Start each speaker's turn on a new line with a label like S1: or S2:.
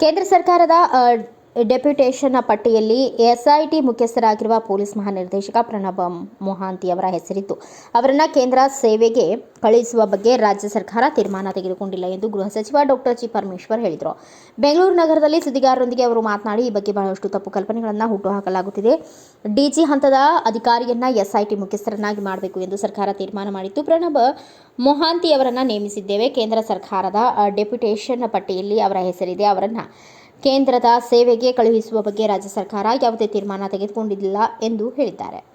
S1: ಕೇಂದ್ರ ಸರ್ಕಾರದ ಅ, ಡೆಪ್ಯುಟೇಷನ್ ಪಟ್ಟಿಯಲ್ಲಿ ಎಸ್ಐಟಿ ಮುಖ್ಯಸ್ಥರಾಗಿರುವ ಪೊಲೀಸ್ ಮಹಾನಿರ್ದೇಶಕ ಪ್ರಣಬ್ ಮೊಹಾಂತಿ ಅವರ ಹೆಸರಿತ್ತು. ಅವರನ್ನು ಕೇಂದ್ರ ಸೇವೆಗೆ ಕಳುಹಿಸುವ ಬಗ್ಗೆ ರಾಜ್ಯ ಸರ್ಕಾರ ತೀರ್ಮಾನ ತೆಗೆದುಕೊಂಡಿಲ್ಲ ಎಂದು ಗೃಹ ಸಚಿವ ಡಾಕ್ಟರ್ ಜಿ ಪರಮೇಶ್ವರ್ ಹೇಳಿದರು. ಬೆಂಗಳೂರು ನಗರದಲ್ಲಿ ಸುದ್ದಿಗಾರರೊಂದಿಗೆ ಅವರು ಮಾತನಾಡಿ ಈ ಬಗ್ಗೆ ಬಹಳಷ್ಟು ತಪ್ಪು ಕಲ್ಪನೆಗಳನ್ನು ಹುಟ್ಟುಹಾಕಲಾಗುತ್ತಿದೆ. ಡಿಜಿ ಹಂತದ ಅಧಿಕಾರಿಯನ್ನ ಎಸ್ಐಟಿ ಮುಖ್ಯಸ್ಥರನ್ನಾಗಿ ಮಾಡಬೇಕು ಎಂದು ಸರ್ಕಾರ ತೀರ್ಮಾನ ಮಾಡಿತ್ತು. ಪ್ರಣಬ್ ಮೊಹಾಂತಿ ಅವರನ್ನು ನೇಮಿಸಿದ್ದೇವೆ. ಕೇಂದ್ರ ಸರ್ಕಾರದ ಡೆಪ್ಯುಟೇಷನ್ ಪಟ್ಟಿಯಲ್ಲಿ ಅವರ ಹೆಸರಿದೆ. ಅವರನ್ನ ಕೇಂದ್ರದ ಸೇವೆಗೆ ಕಳುಹಿಸುವ ಬಗ್ಗೆ ರಾಜ್ಯ ಸರ್ಕಾರ ಯಾವುದೇ ತೀರ್ಮಾನ ತೆಗೆದುಕೊಂಡಿಲ್ಲ ಎಂದು ಹೇಳಿದ್ದಾರೆ.